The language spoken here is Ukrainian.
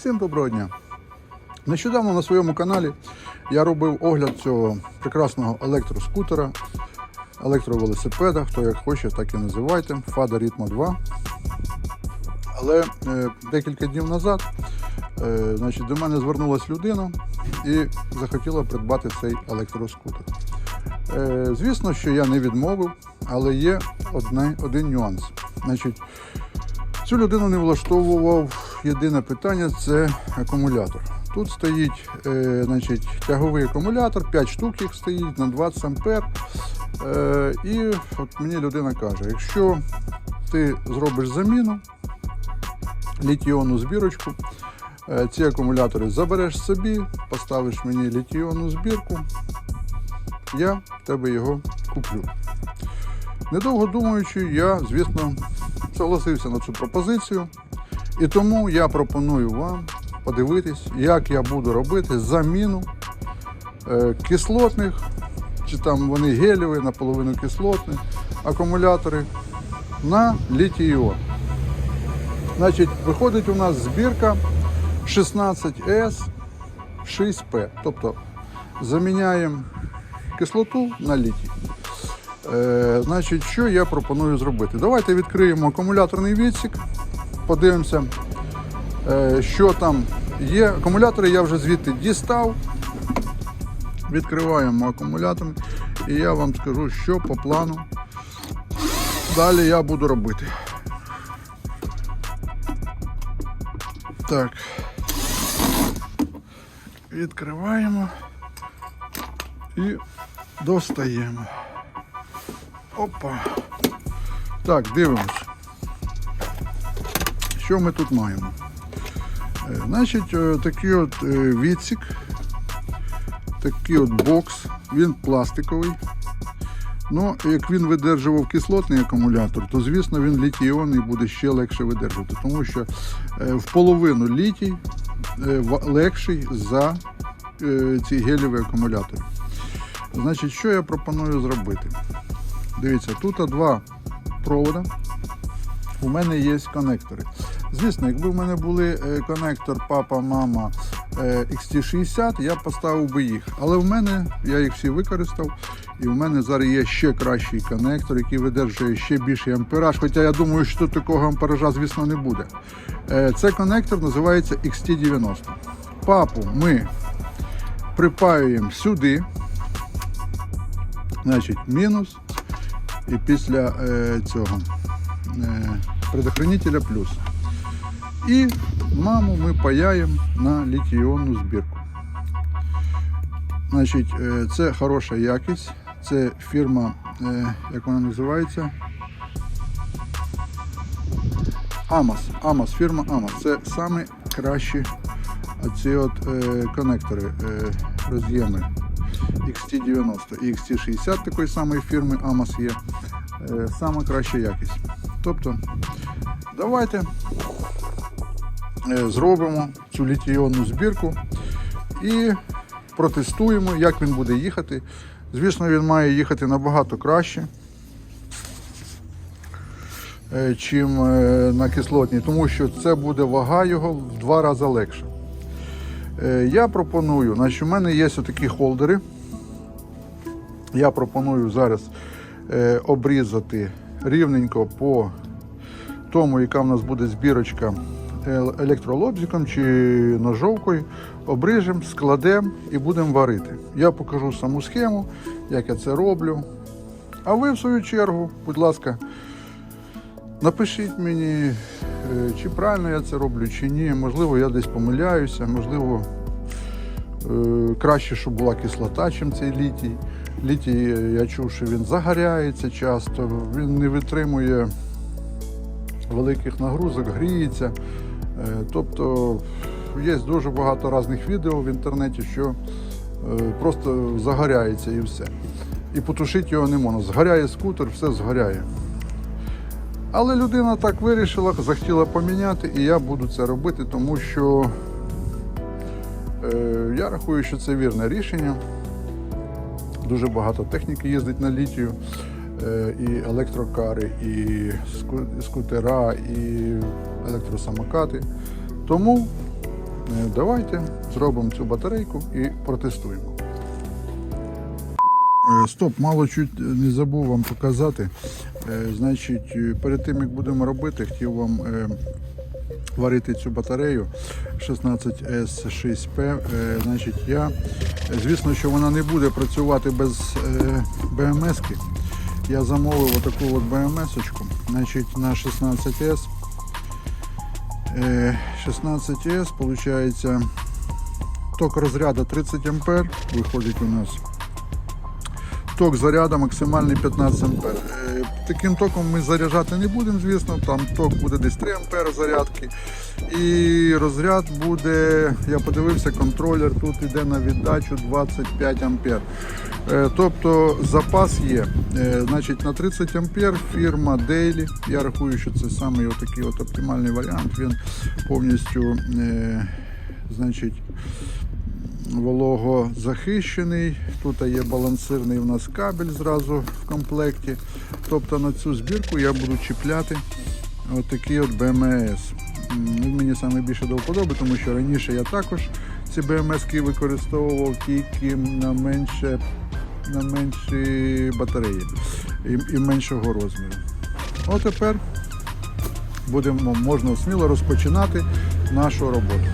Всім доброго дня! Нещодавно на своєму каналі я робив огляд цього прекрасного електроскутера, електровелосипеда, хто як хоче, так і називайте, Fada Ritmo 2. Але е, декілька днів назад е, значить, до мене звернулася людина і захотіла придбати цей електроскутер. Е, звісно, що я не відмовив, але є одне, один нюанс. Значить, Цю людину не влаштовував єдине питання це акумулятор. Тут стоїть е, значить, тяговий акумулятор, 5 штук їх стоїть на 20 ампер. Е, і от мені людина каже: якщо ти зробиш заміну, літіонну збірочку, е, ці акумулятори забереш собі, поставиш мені літіонну збірку, я тебе його куплю. Недовго думаючи, я, звісно, согласився на цю пропозицію. І тому я пропоную вам подивитись, як я буду робити заміну е, кислотних, чи там вони гелєві, наполовину кислотні, акумулятори на літій-іон. Значить, виходить у нас збірка 16S 6P. Тобто заміняємо кислоту на літій. Е, значить, що я пропоную зробити? Давайте відкриємо акумуляторний відсік, подивимося, е, що там є. Акумулятори я вже звідти дістав. Відкриваємо акумулятор і я вам скажу, що по плану далі я буду робити. Так. Відкриваємо і достаємо. Опа. Так, дивимось. Що ми тут маємо? Е, Значить, е, такий от е, відсік, такий от бокс, він пластиковий. Ну, як він видержував кислотний акумулятор, то звісно він літій-іонний буде ще легше видержувати, тому що в половину літій легший за ці гелєві акумулятори. Значить, що я пропоную зробити? Дивіться, тут два провода. У мене є конектори. Звісно, якби в мене були е, конектор папа, мама е, XT60, я поставив би їх. Але в мене я їх всі використав, і в мене зараз є ще кращий конектор, який видержує ще більший ампераж. Хоча я думаю, що тут такого ампеража, звісно, не буде. Е, Це конектор називається XT90. Папу ми припаюємо сюди. Значить, мінус. І після е, цього е, предохранителя плюс. І маму ми паяємо на літій-іонну збірку. Значить, е, це хороша якість. Це фірма, е, як вона називається? Амос. Амос, фірма Амос. Це саме кращі оці от е, конектори, е, роз'єми. XT90 і XT60 такої самої фірми Amos є. Е, краща якість. Тобто, давайте зробимо цю літійонну збірку і протестуємо, як він буде їхати. Звісно, він має їхати набагато краще, е, чим е, на кислотній, тому що це буде вага його в два рази легша. Е, Я пропоную, значить, у мене є такі холдери. Я пропоную зараз е, обрізати рівненько по тому, яка в нас буде збірочка е, електролобзиком чи ножовкою. Обріжемо, складемо і будемо варити. Я покажу саму схему, як я це роблю. А ви, в свою чергу, будь ласка, напишіть мені, е, чи правильно я це роблю, чи ні. Можливо, я десь помиляюся, можливо, Е, краще, щоб була кислота, чим цей літій. Літій, е, я чув, що він загоряється часто, він не витримує великих нагрузок, гріється. Е, Тобто є дуже багато різних відео в інтернеті, що е, просто загоряється і все. І потушити його не можна. Згоряє скутер, все згоряє. Але людина так вирішила, захотіла поміняти, і я буду це робити, тому що Е, Я рахую, що це вірне рішення. Дуже багато техніки їздить на літію. Е, І електрокари, і скутера, і електросамокати. Тому Е, Давайте зробимо цю батарейку і протестуємо. Е, Стоп, мало чуть не забув вам показати. Значить, перед тим як будемо робити, хотів вам варити цю батарею 16S6P. Е, Значить, я, звісно, що вона не буде працювати без BMS-ки. Я замовив отаку от BMS-очку, значить, на 16S. Е, 16S, виходить, ток розряду 30 А виходить у нас. Ток заряду максимальний 15 А. Е, Таким током ми заряджати не будемо, звісно. Там ток буде десь 3 А зарядки. І розряд буде, я подивився, контролер тут йде на віддачу 25 А. Е, Тобто запас є. Е, Значить, на 30 А фірма Daily. Я рахую, що це саме такий от оптимальний варіант. Він повністю е, значить, вологозахищений. Тут є балансирний у нас кабель зразу в комплекті. Тобто на цю збірку я буду чіпляти отакий от. М, Він мені саме більше до вподоби, тому що раніше я також ці BMS використовував тільки на менше на менші батареї і, і меншого розміру. От тепер будемо можна сміло розпочинати нашу роботу.